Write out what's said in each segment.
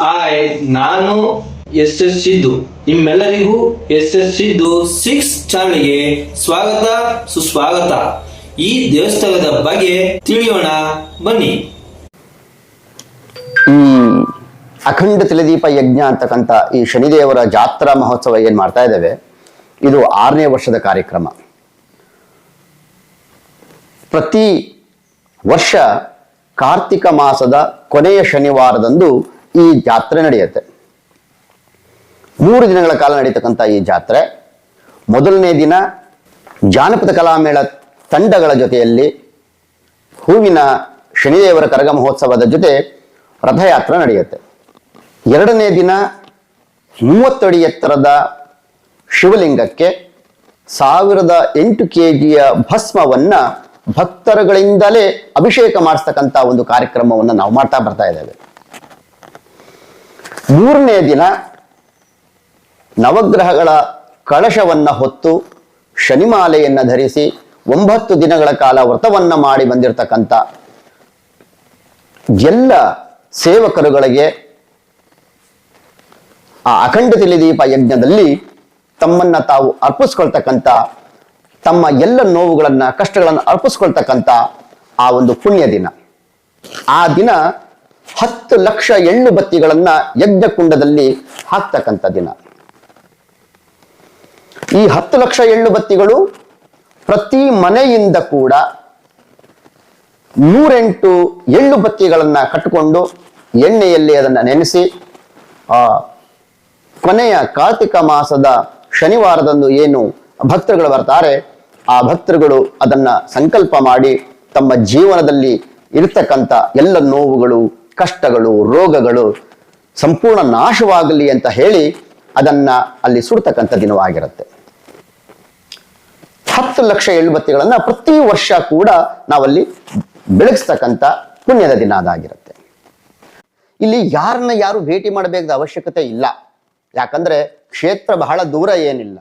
Hi ನಾನು S S Siddu. ನಿಮ್ಮೆಲ್ಲರಿಗೂ S S Siddu six ಚಾನಲ್ಗೆ ಸ್ವಾಗತ, ಸುಸ್ವಾಗತ. ಈ ದೇವಸ್ಥಾನದ ಬಗ್ಗೆ ತಿಳಿಯೋಣ, ಬನ್ನಿ. ಅಖಂಡ ತಿಲದೀಪ ಯಜ್ಞ ಅಂತಕ್ಕಂಥ ಈ ಶನಿದೇವರ ಜಾತ್ರಾ ಮಹೋತ್ಸವ ಏನ್ ಮಾಡ್ತಾ ಇದ್ದೇವೆ? ಇದು ಆರನೇ ವರ್ಷದ ಕಾರ್ಯಕ್ರಮ. ಪ್ರತಿ ವರ್ಷ ಕಾರ್ತಿಕ ಮಾಸದ ಕೊನೆಯ ಶನಿವಾರದಂದು ಈ ಜಾತ್ರೆ ನಡೆಯುತ್ತೆ. ಮೂರು ದಿನಗಳ ಕಾಲ ನಡೀತಕ್ಕಂಥ ಈ ಜಾತ್ರೆ. ಮೊದಲನೇ ದಿನ ಜಾನಪದ ಕಲಾಮೇಳ ತಂಡಗಳ ಜೊತೆಯಲ್ಲಿ ಹೂವಿನ ಶನಿದೇವರ ಕರಗ ಮಹೋತ್ಸವದ ಜೊತೆ ರಥಯಾತ್ರೆ ನಡೆಯುತ್ತೆ. ಎರಡನೇ ದಿನ ಮೂವತ್ತಡಿ ಎತ್ತರದ ಶಿವಲಿಂಗಕ್ಕೆ ಸಾವಿರದ ಎಂಟು ಕೆ ಜಿಯ ಭಸ್ಮವನ್ನ ಭಕ್ತರುಗಳಿಂದಲೇ ಅಭಿಷೇಕ ಮಾಡಿಸ್ತಕ್ಕಂಥ ಒಂದು ಕಾರ್ಯಕ್ರಮವನ್ನು ನಾವು ಮಾಡ್ತಾ ಬರ್ತಾ ಇದ್ದೇವೆ. ಮೂರನೇ ದಿನ ನವಗ್ರಹಗಳ ಕಳಶವನ್ನ ಹೊತ್ತು ಶನಿಮಾಲೆಯನ್ನು ಧರಿಸಿ ಒಂಬತ್ತು ದಿನಗಳ ಕಾಲ ವ್ರತವನ್ನ ಮಾಡಿ ಬಂದಿರತಕ್ಕಂಥ ಎಲ್ಲ ಸೇವಕರುಗಳಿಗೆ ಆ ಅಖಂಡ ತಿಳಿದೀಪ ಯಜ್ಞದಲ್ಲಿ ತಮ್ಮನ್ನ ತಾವು ಅರ್ಪಿಸ್ಕೊಳ್ತಕ್ಕಂಥ ತಮ್ಮ ಎಲ್ಲ ನೋವುಗಳನ್ನು, ಕಷ್ಟಗಳನ್ನು ಅರ್ಪಿಸ್ಕೊಳ್ತಕ್ಕಂಥ ಆ ಒಂದು ಪುಣ್ಯ ದಿನ. ಆ ದಿನ ಹತ್ತು ಲಕ್ಷ ಎಳ್ಳು ಬತ್ತಿಗಳನ್ನ ಯಜ್ಞಕುಂಡದಲ್ಲಿ ಹಾಕ್ತಕ್ಕಂಥ ದಿನ. ಈ ಹತ್ತು ಲಕ್ಷ ಎಳ್ಳು ಬತ್ತಿಗಳು ಪ್ರತಿ ಮನೆಯಿಂದ ಕೂಡ ನೂರೆಂಟು ಎಳ್ಳು ಬತ್ತಿಗಳನ್ನ ಕಟ್ಟಿಕೊಂಡು ಎಣ್ಣೆಯಲ್ಲಿ ಅದನ್ನ ನೆನೆಸಿ, ಆ ಕೊನೆಯ ಕಾರ್ತಿಕ ಮಾಸದ ಶನಿವಾರದಂದು ಏನು ಭಕ್ತರುಗಳು ಬರ್ತಾರೆ, ಆ ಭಕ್ತರುಗಳು ಅದನ್ನ ಸಂಕಲ್ಪ ಮಾಡಿ ತಮ್ಮ ಜೀವನದಲ್ಲಿ ಇರತಕ್ಕಂಥ ಎಲ್ಲ ನೋವುಗಳು ಕಷ್ಟಗಳು, ರೋಗಗಳು ಸಂಪೂರ್ಣ ನಾಶವಾಗಲಿ ಅಂತ ಹೇಳಿ ಅದನ್ನ ಅಲ್ಲಿ ಸುಡ್ತಕ್ಕಂಥ ದಿನವಾಗಿರುತ್ತೆ ಹತ್ತು ಲಕ್ಷ ಎಳ್ಳುಬತ್ತಿಗಳನ್ನ ಪ್ರತಿ ವರ್ಷ ಕೂಡ ನಾವಲ್ಲಿ ಬೆಳಗಿಸ್ತಕ್ಕಂಥ ಪುಣ್ಯದ ದಿನ ಅದಾಗಿರುತ್ತೆ. ಇಲ್ಲಿ ಯಾರನ್ನ ಯಾರು ಭೇಟಿ ಮಾಡಬೇಕಾದ ಅವಶ್ಯಕತೆ ಇಲ್ಲ. ಯಾಕಂದ್ರೆ ಕ್ಷೇತ್ರ ಬಹಳ ದೂರ ಏನಿಲ್ಲ.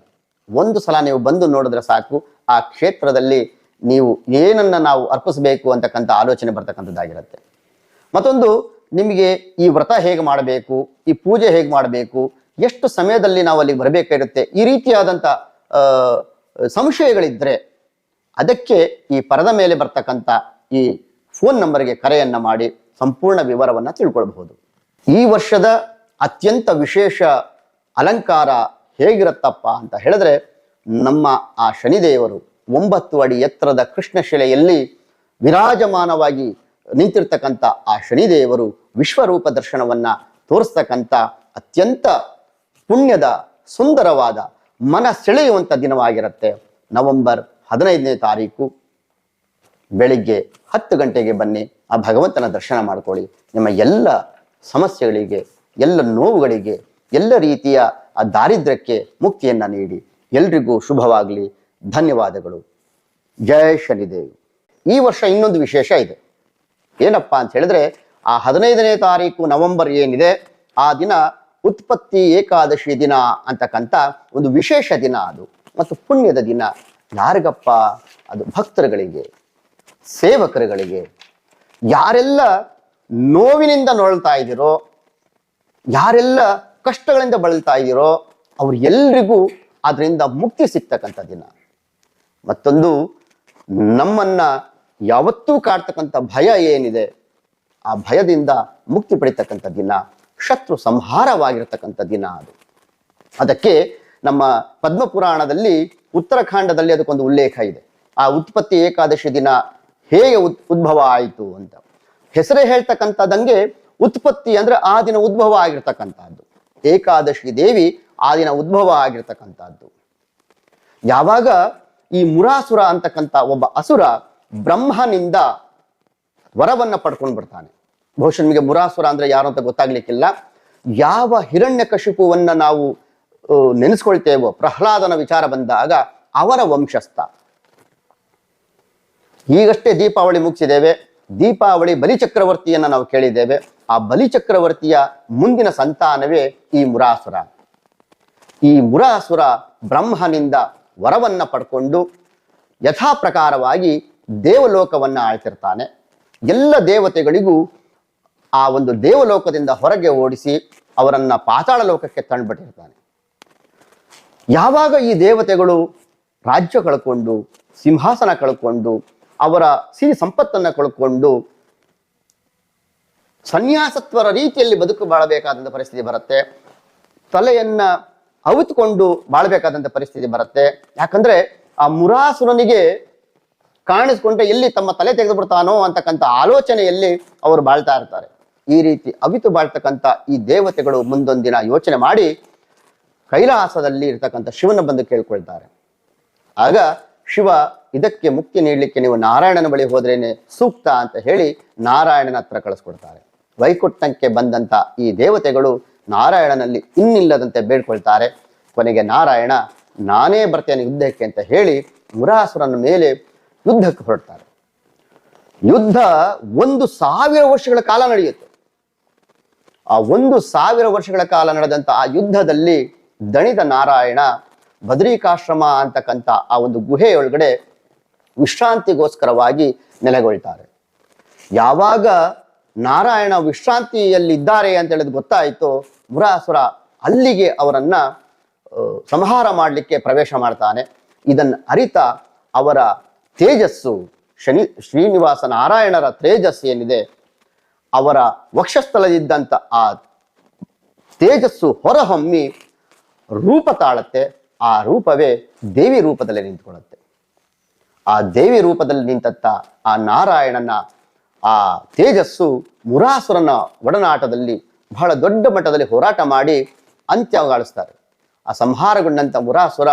ಒಂದು ಸಲ ನೀವು ಬಂದು ನೋಡಿದ್ರೆ ಸಾಕು, ಆ ಕ್ಷೇತ್ರದಲ್ಲಿ ನೀವು ಏನನ್ನ ನಾವು ಅರ್ಪಿಸಬೇಕು ಅಂತಕ್ಕಂಥ ಆಲೋಚನೆ ಬರ್ತಕ್ಕಂಥದ್ದಾಗಿರುತ್ತೆ. ಮತ್ತೊಂದು, ನಿಮಗೆ ಈ ವ್ರತ ಹೇಗೆ ಮಾಡಬೇಕು, ಈ ಪೂಜೆ ಹೇಗೆ ಮಾಡಬೇಕು, ಎಷ್ಟು ಸಮಯದಲ್ಲಿ ನಾವು ಅಲ್ಲಿಗೆ ಬರಬೇಕಾಗಿರುತ್ತೆ, ಈ ರೀತಿಯಾದಂಥ ಸಂಶಯಗಳಿದ್ದರೆ ಅದಕ್ಕೆ ಈ ಪರದ ಮೇಲೆ ಬರ್ತಕ್ಕಂಥ ಈ ಫೋನ್ ನಂಬರ್ಗೆ ಕರೆಯನ್ನು ಮಾಡಿ ಸಂಪೂರ್ಣ ವಿವರವನ್ನು ತಿಳ್ಕೊಳ್ಬಹುದು. ಈ ವರ್ಷದ ಅತ್ಯಂತ ವಿಶೇಷ ಅಲಂಕಾರ ಹೇಗಿರುತ್ತಪ್ಪ ಅಂತ ಹೇಳಿದ್ರೆ, ನಮ್ಮ ಆ ಶನಿದೇವರು ಒಂಬತ್ತು ಅಡಿ ಎತ್ತರದ ಕೃಷ್ಣ ಶಿಲೆಯಲ್ಲಿ ವಿರಾಜಮಾನವಾಗಿ ನಿಂತಿರ್ತಕ್ಕಂಥ ಆ ಶನಿದೇವರು ವಿಶ್ವರೂಪ ದರ್ಶನವನ್ನ ತೋರಿಸ್ತಕ್ಕಂಥ ಅತ್ಯಂತ ಪುಣ್ಯದ ಸುಂದರವಾದ ಮನ ಸೆಳೆಯುವಂಥ ದಿನವಾಗಿರುತ್ತೆ. ನವೆಂಬರ್ ಹದಿನೈದನೇ ತಾರೀಕು. ಬೆಳಿಗ್ಗೆ ಹತ್ತು ಗಂಟೆಗೆ ಬನ್ನಿ, ಆ ಭಗವಂತನ ದರ್ಶನ ಮಾಡ್ಕೊಳ್ಳಿ. ನಿಮ್ಮ ಎಲ್ಲ ಸಮಸ್ಯೆಗಳಿಗೆ, ಎಲ್ಲ ನೋವುಗಳಿಗೆ, ಎಲ್ಲ ರೀತಿಯ ಆ ದಾರಿದ್ರ್ಯಕ್ಕೆ ಮುಕ್ತಿಯನ್ನ ನೀಡಿ. ಎಲ್ರಿಗೂ ಶುಭವಾಗಲಿ. ಧನ್ಯವಾದಗಳು. ಜಯ ಶನಿದೇವ್. ಈ ವರ್ಷ ಇನ್ನೊಂದು ವಿಶೇಷ ಇದೆ. ಏನಪ್ಪ ಅಂತ ಹೇಳಿದ್ರೆ, ಆ ಹದಿನೈದನೇ ತಾರೀಕು ನವೆಂಬರ್ ಏನಿದೆ, ಆ ದಿನ ಉತ್ಪತ್ತಿ ಏಕಾದಶಿ ದಿನ ಅಂತಕ್ಕಂಥ ಒಂದು ವಿಶೇಷ ದಿನ ಅದು. ಮತ್ತು ಪುಣ್ಯದ ದಿನ. ಯಾರಿಗಪ್ಪ? ಅದು ಭಕ್ತರುಗಳಿಗೆ, ಸೇವಕರುಗಳಿಗೆ. ಯಾರೆಲ್ಲ ನೋವಿನಿಂದ ನೊಳ್ತಾ ಇದ್ದೀರೋ, ಯಾರೆಲ್ಲ ಕಷ್ಟಗಳಿಂದ ಬಳಲ್ತಾ ಇದ್ದೀರೋ, ಅವ್ರು ಎಲ್ರಿಗೂ ಅದರಿಂದ ಮುಕ್ತಿ ಸಿಗ್ತಕ್ಕಂಥ ದಿನ. ಮತ್ತೊಂದು ನಮ್ಮನ್ನ ಯಾವತ್ತೂ ಕಾಡ್ತಕ್ಕಂಥ ಭಯ ಏನಿದೆ, ಆ ಭಯದಿಂದ ಮುಕ್ತಿ ಪಡಿತಕ್ಕಂಥ ದಿನ, ಶತ್ರು ಸಂಹಾರವಾಗಿರ್ತಕ್ಕಂಥ ದಿನ ಅದು. ಅದಕ್ಕೆ ನಮ್ಮ ಪದ್ಮಪುರಾಣದಲ್ಲಿ ಉತ್ತರಾಖಂಡದಲ್ಲಿ ಅದಕ್ಕೊಂದು ಉಲ್ಲೇಖ ಇದೆ. ಆ ಉತ್ಪತ್ತಿ ಏಕಾದಶಿ ದಿನ ಹೇಗೆ ಉದ್, ಉದ್ಭವ ಆಯಿತು ಅಂತ. ಹೆಸರೇ ಹೇಳ್ತಕ್ಕಂಥದ್ದಂಗೆ ಉತ್ಪತ್ತಿ ಅಂದ್ರೆ ಆ ದಿನ ಉದ್ಭವ ಆಗಿರ್ತಕ್ಕಂಥದ್ದು. ಏಕಾದಶಿ ದೇವಿ ಆ ದಿನ ಉದ್ಭವ ಆಗಿರ್ತಕ್ಕಂಥದ್ದು. ಯಾವಾಗ ಈ ಮುರಾಸುರ ಅಂತಕ್ಕಂಥ ಒಬ್ಬ ಅಸುರ ಬ್ರಹ್ಮನಿಂದ ವರವನ್ನು ಪಡ್ಕೊಂಡು ಬರ್ತಾನೆ. ಬಹುಶಃ ನಿಮಗೆ ಮುರಾಸುರ ಅಂದ್ರೆ ಯಾರು ಅಂತ ಗೊತ್ತಾಗ್ಲಿಕ್ಕಿಲ್ಲ. ಯಾವ ಹಿರಣ್ಯಕಶಿಪುವನ್ನ ನಾವು ಆ, ನೆನೆಸ್ಕೊಳ್ತೇವೋ ಪ್ರಹ್ಲಾದನ ವಿಚಾರ ಬಂದಾಗ ಅವರ ವಂಶಸ್ಥ. ಈಗಷ್ಟೇ ದೀಪಾವಳಿ ಮುಗಿಸಿದ್ದೇವೆ. ದೀಪಾವಳಿ ಬಲಿಚಕ್ರವರ್ತಿಯನ್ನ ನಾವು ಕೇಳಿದ್ದೇವೆ. ಆ ಬಲಿಚಕ್ರವರ್ತಿಯ ಮುಂದಿನ ಸಂತಾನವೇ ಈ ಮುರಾಸುರ. ಈ ಮುರಾಸುರ ಬ್ರಹ್ಮನಿಂದ ವರವನ್ನು ಪಡ್ಕೊಂಡು ಯಥಾ ಪ್ರಕಾರವಾಗಿ ದೇವಲೋಕವನ್ನ ಆಳ್ತಿರ್ತಾನೆ. ಎಲ್ಲ ದೇವತೆಗಳಿಗೂ ಆ ಒಂದು ದೇವಲೋಕದಿಂದ ಹೊರಗೆ ಓಡಿಸಿ ಅವರನ್ನ ಪಾತಾಳ ಲೋಕಕ್ಕೆ ತಂದುಬಿಟ್ಟಿರ್ತಾನೆ ಯಾವಾಗ ಈ ದೇವತೆಗಳು ರಾಜ್ಯ ಕಳ್ಕೊಂಡು, ಸಿಂಹಾಸನ ಕಳ್ಕೊಂಡು, ಅವರ ಸಿರಿ ಸಂಪತ್ತನ್ನ ಕಳ್ಕೊಂಡು ಸನ್ಯಾಸತ್ವರ ರೀತಿಯಲ್ಲಿ ಬದುಕು ಬಾಳಬೇಕಾದಂಥ ಪರಿಸ್ಥಿತಿ ಬರುತ್ತೆ. ತಲೆಯನ್ನ ಅವಿತುಕೊಂಡು ಬಾಳಬೇಕಾದಂಥ ಪರಿಸ್ಥಿತಿ ಬರುತ್ತೆ. ಯಾಕಂದ್ರೆ ಆ ಮುರಾಸುರನಿಗೆ ಕಾಣಿಸ್ಕೊಂಡ್ರೆ ಎಲ್ಲಿ ತಮ್ಮ ತಲೆ ತೆಗೆದು ಬಿಡ್ತಾನೋ ಅಂತಕ್ಕಂಥ ಆಲೋಚನೆಯಲ್ಲಿ ಅವರು ಬಾಳ್ತಾ ಇರ್ತಾರೆ. ಈ ರೀತಿ ಅವಿತು ಬಾಳ್ತಕ್ಕಂಥ ಈ ದೇವತೆಗಳು ಮುಂದೊಂದಿನ ಯೋಚನೆ ಮಾಡಿ ಕೈಲಾಸದಲ್ಲಿ ಇರ್ತಕ್ಕಂಥ ಶಿವನ ಬಂದು ಕೇಳ್ಕೊಳ್ತಾರೆ. ಆಗ ಶಿವ ಇದಕ್ಕೆ ಮುಕ್ತಿ ನೀಡಲಿಕ್ಕೆ ನೀವು ನಾರಾಯಣನ ಬಳಿ ಹೋದ್ರೇನೆ ಸೂಕ್ತ ಅಂತ ಹೇಳಿ ನಾರಾಯಣನ ಹತ್ರ ಕಳಿಸ್ಕೊಡ್ತಾರೆ. ವೈಕುಂಠಕ್ಕೆ ಬಂದಂತ ಈ ದೇವತೆಗಳು ನಾರಾಯಣನಲ್ಲಿ ಇನ್ನಿಲ್ಲದಂತೆ ಬೇಡ್ಕೊಳ್ತಾರೆ. ಕೊನೆಗೆ ನಾರಾಯಣ, ನಾನೇ ಬರ್ತೇನೆ ಯುದ್ಧಕ್ಕೆ ಅಂತ ಹೇಳಿ ಮುರಾಸುರನ ಮೇಲೆ ಯುದ್ಧಕ್ಕೆ ಹೊರಡ್ತಾರೆ. ಯುದ್ಧ ಒಂದು ಸಾವಿರ ವರ್ಷಗಳ ಕಾಲ ನಡೆಯುತ್ತೆ. ಆ ಒಂದು ಸಾವಿರ ವರ್ಷಗಳ ಕಾಲ ನಡೆದಂತ ಆ ಯುದ್ಧದಲ್ಲಿ ದಣಿದ ನಾರಾಯಣ ಭದ್ರಿಕಾಶ್ರಮ ಅಂತಕ್ಕಂಥ ಆ ಒಂದು ಗುಹೆಯೊಳಗಡೆ ವಿಶ್ರಾಂತಿಗೋಸ್ಕರವಾಗಿ ನೆಲೆಗೊಳ್ತಾರೆ. ಯಾವಾಗ ನಾರಾಯಣ ವಿಶ್ರಾಂತಿಯಲ್ಲಿದ್ದಾರೆ ಅಂತ ಹೇಳಿದ್ ಗೊತ್ತಾಯಿತು, ಮುರಾಸುರ ಅಲ್ಲಿಗೆ ಅವರನ್ನ ಸಂಹಾರ ಮಾಡಲಿಕ್ಕೆ ಪ್ರವೇಶ ಮಾಡ್ತಾನೆ. ಇದನ್ನು ಅರಿತ ಅವರ ತೇಜಸ್ಸು ಶನಿ, ಶ್ರೀನಿವಾಸ ನಾರಾಯಣರ ತೇಜಸ್ಸು ಏನಿದೆ? ಅವರ ವಕ್ಷಸ್ಥಳದಿದ್ದಂಥ ಆ ತೇಜಸ್ಸು ಹೊರಹೊಮ್ಮಿ ರೂಪ ತಾಳತ್ತೆ. ಆ ರೂಪವೇ ದೇವಿ ರೂಪದಲ್ಲಿ ನಿಂತುಕೊಳ್ಳುತ್ತೆ. ಆ ದೇವಿ ರೂಪದಲ್ಲಿ ನಿಂತತ್ತ ಆ ನಾರಾಯಣನ ಆ ತೇಜಸ್ಸು ಮುರಾಸುರನ ಒಡನಾಟದಲ್ಲಿ ಬಹಳ ದೊಡ್ಡ ಮಟ್ಟದಲ್ಲಿ ಹೋರಾಟ ಮಾಡಿ ಅಂತ್ಯಗಾಳಿಸ್ತಾರೆ ಆ ಸಂಹಾರಗೊಂಡಂತ ಮುರಾಸುರ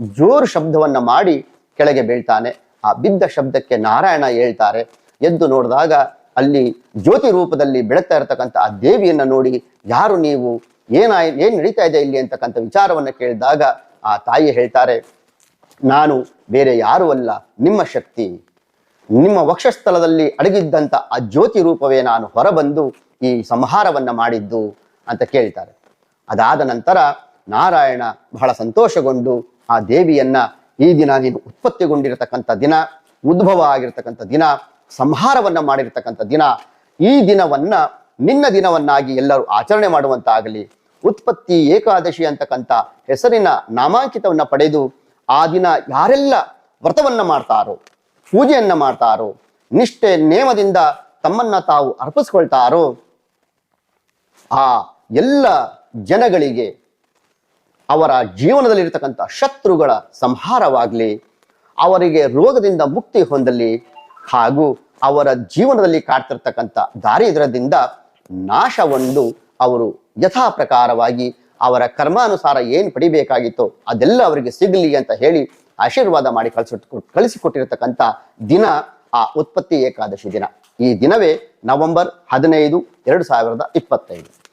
ಜೋರು ಶಬ್ದವನ್ನ ಮಾಡಿ ಕೆಳಗೆ ಬೀಳ್ತಾನೆ. ಆ ಬಿದ್ದ ಶಬ್ದಕ್ಕೆ ನಾರಾಯಣ ಹೇಳ್ತಾರೆ. ಎದ್ದು ನೋಡಿದಾಗ ಅಲ್ಲಿ ಜ್ಯೋತಿ ರೂಪದಲ್ಲಿ ಬೆಳಗ್ತಾ ಇರತಕ್ಕಂಥ ಆ ದೇವಿಯನ್ನು ನೋಡಿ ಯಾರು ನೀವು? ಏನಾಯ್, ಏನು ನಡೀತಾ ಇದೆ ಇಲ್ಲಿ ಅಂತಕ್ಕಂಥ ವಿಚಾರವನ್ನ ಕೇಳಿದಾಗ ಆ ತಾಯಿ ಹೇಳ್ತಾರೆ, ನಾನು ಬೇರೆ ಯಾರೂ ಅಲ್ಲ, ನಿಮ್ಮ ಶಕ್ತಿ. ನಿಮ್ಮ ವಕ್ಷಸ್ಥಳದಲ್ಲಿ ಅಡಗಿದ್ದಂಥ ಆ ಜ್ಯೋತಿ ರೂಪವೇ ನಾನು ಹೊರಬಂದು ಈ ಸಂಹಾರವನ್ನ ಮಾಡಿದ್ದು ಅಂತ ಕೇಳ್ತಾರೆ. ಅದಾದ ನಂತರ ನಾರಾಯಣ ಬಹಳ ಸಂತೋಷಗೊಂಡು ಆ ದೇವಿಯನ್ನ ಈ ದಿನ ನೀನು ಉತ್ಪತ್ತಿಗೊಂಡಿರತಕ್ಕಂಥ ದಿನ, ಉದ್ಭವ ಆಗಿರತಕ್ಕಂಥ ದಿನ, ಸಂಹಾರವನ್ನ ಮಾಡಿರ್ತಕ್ಕಂಥ ದಿನ. ಈ ದಿನವನ್ನ, ನಿನ್ನ ದಿನವನ್ನಾಗಿ ಎಲ್ಲರೂ ಆಚರಣೆ ಮಾಡುವಂತಾಗಲಿ. ಉತ್ಪತ್ತಿ ಏಕಾದಶಿ ಅಂತಕ್ಕಂಥ ಹೆಸರಿನ ನಾಮಾಂಕಿತವನ್ನ ಪಡೆದು ಆ ದಿನ ಯಾರೆಲ್ಲ ವ್ರತವನ್ನ ಮಾಡ್ತಾರೋ, ಪೂಜೆಯನ್ನ ಮಾಡ್ತಾರೋ, ನಿಷ್ಠೆ ನೇಮದಿಂದ ತಮ್ಮನ್ನ ತಾವು ಅರ್ಪಿಸ್ಕೊಳ್ತಾರೋ, ಆ ಎಲ್ಲ ಜನಗಳಿಗೆ ಅವರ ಜೀವನದಲ್ಲಿರ್ತಕ್ಕಂಥ ಶತ್ರುಗಳ ಸಂಹಾರವಾಗಲಿ, ಅವರಿಗೆ ರೋಗದಿಂದ ಮುಕ್ತಿ ಹೊಂದಲಿ, ಹಾಗೂ ಅವರ ಜೀವನದಲ್ಲಿ ಕಾಡ್ತಿರ್ತಕ್ಕಂಥ ದಾರಿದ್ರ್ಯದಿಂದ ನಾಶವೊಂದು ಅವರು ಯಥಾ ಪ್ರಕಾರವಾಗಿ ಅವರ ಕರ್ಮಾನುಸಾರ ಏನು ಪಡಿಬೇಕಾಗಿತ್ತೋ ಅದೆಲ್ಲ ಅವರಿಗೆ ಸಿಗಲಿ ಅಂತ ಹೇಳಿ ಆಶೀರ್ವಾದ ಮಾಡಿ ಕಳಿಸಿ ಕಳಿಸಿಕೊಟ್ಟಿರತಕ್ಕಂಥ ದಿನ, ಆ ಉತ್ಪತ್ತಿ ಏಕಾದಶಿ ದಿನ. ಈ ದಿನವೇ ನವೆಂಬರ್ ಹದಿನೈದು, ಎರಡು ಸಾವಿರದ ಇಪ್ಪತ್ತೈದು.